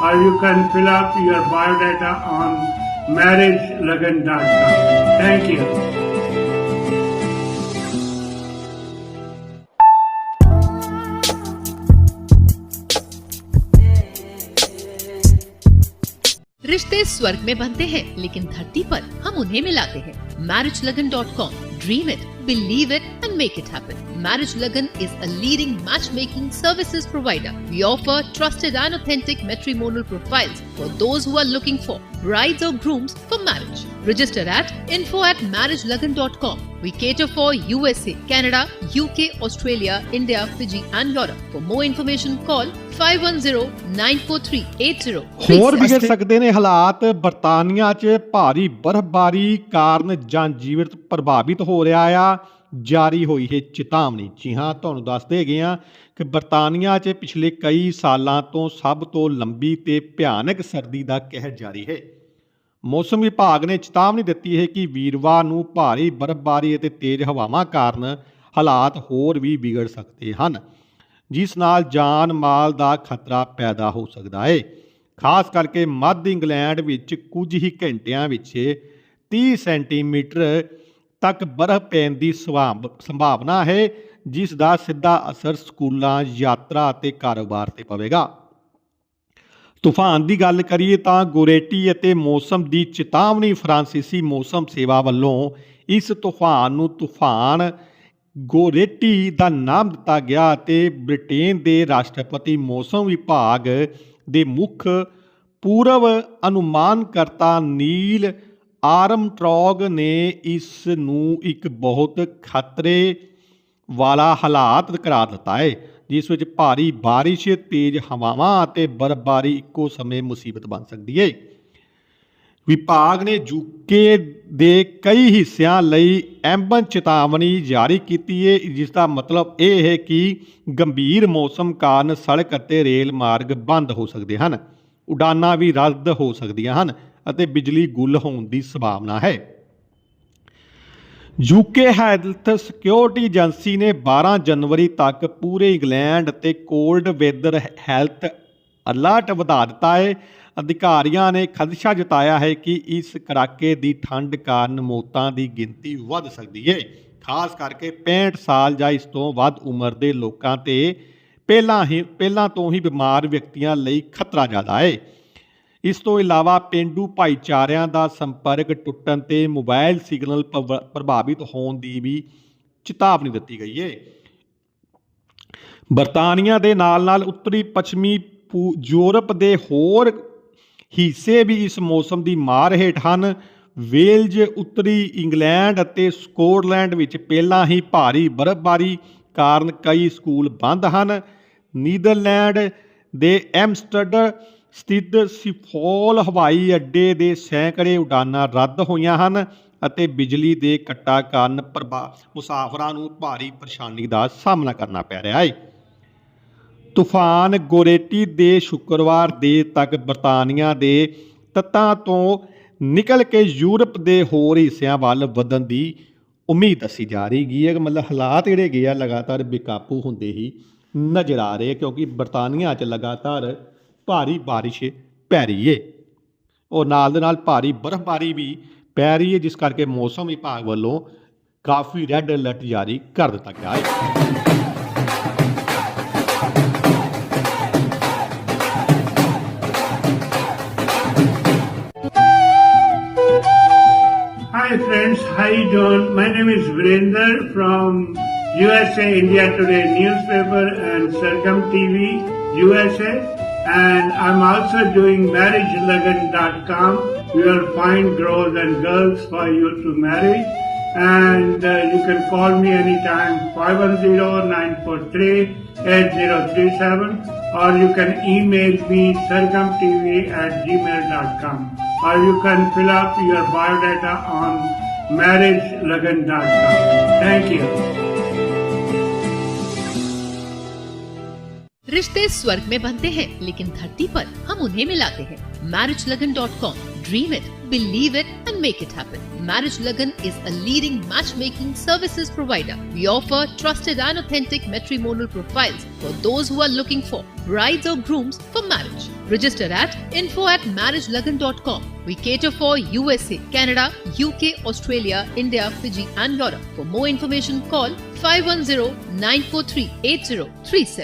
or you can fill up your biodata on marriagelagan.com. Thank you. रिश्ते स्वर्ग में बनते हैं लेकिन धरती पर हम उन्हें मिलाते हैं marriage Lagan dot com dream it Believe it and make it happen. Marriage Lagan is a leading matchmaking services provider. We offer trusted and authentic matrimonial profiles for those who are looking for brides or grooms for marriage. Register at info at marriagelagan.com. We cater for USA, Canada, UK, Australia, India, Fiji and Europe. For more information, call 510-943-80. ਹੋਰ ਵਿਗੜ ਸਕਦੇ ਨੇ ਹਾਲਾਤ ਬਰਤਾਨੀਆ 'ਚ ਭਾਰੀ ਬਰਫ਼ਬਾਰੀ ਕਾਰਨ ਜਨਜੀਵਨ ਪ੍ਰਭਾਵਿਤ ਹੋ ਰਿਹਾ ਆ ਜਾਰੀ ਹੋਈ ਹੈ ਚੇਤਾਵਨੀ ਜੀ ਹਾਂ ਤੁਹਾਨੂੰ ਦੱਸਦੇ ਹੈਗੇ ਆ ਕਿ ਬਰਤਾਨੀਆ 'ਚ ਪਿਛਲੇ ਕਈ ਸਾਲਾਂ ਤੋਂ ਸਭ ਤੋਂ ਲੰਬੀ ਤੇ ਭਿਆਨਕ ਸਰਦੀ ਦਾ ਕਹਿਰ ਜਾਰੀ ਹੈ ਮੌਸਮ ਵਿਭਾਗ ਨੇ ਚੇਤਾਵਨੀ ਦਿੱਤੀ ਹੈ ਕਿ ਵੀਰਵਾਰ ਨੂੰ ਭਾਰੀ ਬਰਫ਼ਬਾਰੀ ਅਤੇ ਤੇਜ਼ ਹਵਾਵਾਂ ਕਾਰਨ ਹਾਲਾਤ ਹੋਰ ਵੀ ਵਿਗੜ ਸਕਦੇ ਹਨ, ਜਿਸ ਨਾਲ ਜਾਨ ਮਾਲ ਦਾ ਖਤਰਾ ਪੈਦਾ ਹੋ ਸਕਦਾ ਹੈ। ਖਾਸ ਕਰਕੇ ਮੱਧ ਇੰਗਲੈਂਡ ਵਿੱਚ ਕੁਝ ਹੀ ਘੰਟਿਆਂ ਵਿੱਚ 30 ਸੈਂਟੀਮੀਟਰ ਤੱਕ ਬਰਫ਼ ਪੈਣ ਦੀ ਸੰਭਾਵ- ਸੰਭਾਵਨਾ ਹੈ, ਜਿਸ ਦਾ ਸਿੱਧਾ ਅਸਰ ਸਕੂਲਾਂ, ਯਾਤਰਾ ਅਤੇ ਕਾਰੋਬਾਰ ਤੇ ਪਵੇਗਾ। ਤੂਫਾਨ ਦੀ ਗੱਲ ਕਰੀਏ ਤਾਂ ਗੋਰੇਟੀ ਅਤੇ ਮੌਸਮ ਦੀ ਚੇਤਾਵਨੀ ਫਰਾਂਸੀਸੀ ਮੌਸਮ ਸੇਵਾ ਵੱਲੋਂ ਇਸ ਤੂਫਾਨ ਨੂੰ ਤੂਫਾਨ ਗੋਰੇਟੀ ਦਾ ਨਾਮ ਦਿੱਤਾ ਗਿਆ ਅਤੇ ਬ੍ਰਿਟੇਨ ਦੇ ਰਾਸ਼ਟਰਪਤੀ ਮੌਸਮ ਵਿਭਾਗ ਦੇ ਮੁੱਖ ਪੂਰਵ ਅਨੁਮਾਨਕਰਤਾ ਨੀਲ ਆਰਮਟ੍ਰੌਗ ਨੇ ਇਸ ਨੂੰ ਇੱਕ ਬਹੁਤ ਖਤਰੇ ਵਾਲਾ ਹਾਲਾਤ ਕਰਾਰ ਦਿੱਤਾ ਹੈ। ਜਿਸ ਵਿੱਚ ਭਾਰੀ ਬਾਰਿਸ਼, ਤੇਜ਼ ਹਵਾਵਾਂ ਅਤੇ ਬਰਫ਼ਬਾਰੀ ਇੱਕੋ ਸਮੇਂ ਮੁਸੀਬਤ ਬਣ ਸਕਦੀ ਹੈ ਵਿਭਾਗ ਨੇ ਯੂਕੇ ਦੇ ਕਈ ਹਿੱਸਿਆਂ ਲਈ ਐਂਬਨ ਚੇਤਾਵਨੀ ਜਾਰੀ ਕੀਤੀ ਹੈ ਜਿਸ ਦਾ ਮਤਲਬ ਇਹ ਹੈ ਕਿ ਗੰਭੀਰ ਮੌਸਮ ਕਾਰਨ ਸੜਕ ਅਤੇ ਰੇਲ ਮਾਰਗ ਬੰਦ ਹੋ ਸਕਦੇ ਹਨ ਉਡਾਨਾਂ ਵੀ ਰੱਦ ਹੋ ਸਕਦੀਆਂ ਹਨ ਅਤੇ ਬਿਜਲੀ ਗੁੱਲ ਹੋਣ ਦੀ ਸੰਭਾਵਨਾ ਹੈ। ਯੂਕੇ ਹੈਲਥ ਸਿਕਿਉਰਿਟੀ ਏਜੰਸੀ ਨੇ 12 ਜਨਵਰੀ ਤੱਕ ਪੂਰੇ ਇੰਗਲੈਂਡ ਅਤੇ ਕੋਲਡ ਵੈਦਰ ਹੈਲਥ ਅਲਰਟ ਵਧਾ ਦਿੱਤਾ ਹੈ ਅਧਿਕਾਰੀਆਂ ਨੇ ਖਦਸ਼ਾ ਜਤਾਇਆ ਹੈ ਕਿ ਇਸ ਕੜਾਕੇ ਦੀ ਠੰਡ ਕਾਰਨ ਮੌਤਾਂ ਦੀ ਗਿਣਤੀ ਵੱਧ ਸਕਦੀ ਹੈ ਖਾਸ ਕਰਕੇ 65 ਸਾਲ ਜਾਂ ਇਸ ਤੋਂ ਵੱਧ ਉਮਰ ਦੇ ਲੋਕਾਂ ਤੇ ਪਹਿਲਾਂ ਹੀ, ਪਹਿਲਾਂ ਤੋਂ ਹੀ ਬਿਮਾਰ ਵਿਅਕਤੀਆਂ ਲਈ ਖਤਰਾ ਜ਼ਿਆਦਾ ਹੈ ਇਸ ਤੋਂ ਇਲਾਵਾ ਪਿੰਡੂ ਭਾਈਚਾਰਿਆਂ ਦਾ ਸੰਪਰਕ ਟੁੱਟਣ ਤੇ ਮੋਬਾਈਲ ਸਿਗਨਲ ਪ੍ਰਭਾਵਿਤ ਹੋਣ ਦੀ ਵੀ ਚੇਤਾਵਨੀ ਦਿੱਤੀ ਗਈ ਹੈ ਬਰਤਾਨੀਆ ਦੇ ਨਾਲ-ਨਾਲ ਉੱਤਰੀ ਪੱਛਮੀ ਪੂ- ਯੂਰਪ ਦੇ ਹੋਰ ਹਿੱਸੇ ਵੀ ਇਸ ਮੌਸਮ ਦੀ ਮਾਰ ਹੇਠ ਹਨ। ਵੇਲਜ਼, ਉੱਤਰੀ ਇੰਗਲੈਂਡ ਅਤੇ ਸਕੋਟਲੈਂਡ ਵਿੱਚ ਪਹਿਲਾਂ ਹੀ ਭਾਰੀ ਬਰਫ਼ਬਾਰੀ ਕਾਰਨ ਕਈ ਸਕੂਲ ਬੰਦ ਹਨ। ਨੀਦਰਲੈਂਡ ਦੇ ਐਮਸਟਰਡਮ ਸਥਿਤ ਸਿਫੋਲ ਹਵਾਈ ਅੱਡੇ ਦੇ ਸੈਂਕੜੇ ਉਡਾਨਾਂ ਰੱਦ ਹੋਈਆਂ ਹਨ ਅਤੇ ਬਿਜਲੀ ਦੇ ਕੱਟਾਂ ਕਾਰਨ ਪ੍ਰਭਾ ਮੁਸਾਫਰਾਂ ਨੂੰ ਭਾਰੀ ਪਰੇਸ਼ਾਨੀ ਦਾ ਸਾਹਮਣਾ ਕਰਨਾ ਪੈ ਰਿਹਾ ਹੈ ਤੂਫਾਨ ਗੋਰੇਟੀ ਦੇ ਸ਼ੁੱਕਰਵਾਰ ਦੇਰ ਤੱਕ ਬਰਤਾਨੀਆ ਦੇ ਤੱਤਾਂ ਤੋਂ ਨਿਕਲ ਕੇ ਯੂਰਪ ਦੇ ਹੋਰ ਹਿੱਸਿਆਂ ਵੱਲ ਵਧਣ ਦੀ ਉਮੀਦ ਦੱਸੀ ਜਾ ਰਹੀ ਗਈ ਹੈ। ਕਿ ਮਤਲਬ ਹਾਲਾਤ ਜਿਹੜੇ ਗਏ ਆ, ਲਗਾਤਾਰ ਬੇਕਾਬੂ ਹੁੰਦੇ ਹੀ ਨਜ਼ਰ ਆ ਰਹੇ ਕਿਉਂਕਿ ਬਰਤਾਨੀਆ 'ਚ ਲਗਾਤਾਰ ਭਾਰੀ ਬਾਰਿਸ਼ ਪੈ ਰਹੀ ਏ ਔਰ ਨਾਲ ਦੇ ਨਾਲ ਭਾਰੀ ਬਰਫ਼ਬਾਰੀ ਵੀ ਪੈ ਰਹੀ ਹੈ ਜਿਸ ਕਰਕੇ ਮੌਸਮ ਵਿਭਾਗ ਵੱਲੋਂ ਕਾਫੀ ਰੈੱਡ ਅਲਰਟ ਜਾਰੀ ਕਰ ਦਿੱਤਾ ਗਿਆ ਹੈ Hi friends, how you doing? My name is Virender from USA India Today newspaper and Sargam TV USA And I'm also doing marriagelagan.com. You will find girls and girls for you to marry and uh, you can call me anytime 510-943-8037 or you can email me sargamtv at gmail.com. or you can fill up your biodata on marriagelagan.com. Thank you. रिश्ते स्वर्ग में बनते हैं लेकिन धरती पर हम उन्हें मिलाते हैं marriage Lagan dot com dream it believe it and make it happen marriage Lagan is a leading match making services provider we offer trusted and authentic matrimonial profiles for those who are looking for brides or grooms for marriage. Register at info at marriagelagan.com. We cater for USA, Canada, UK, Australia, India, Fiji, and Europe. For more information, call 510 943 8037.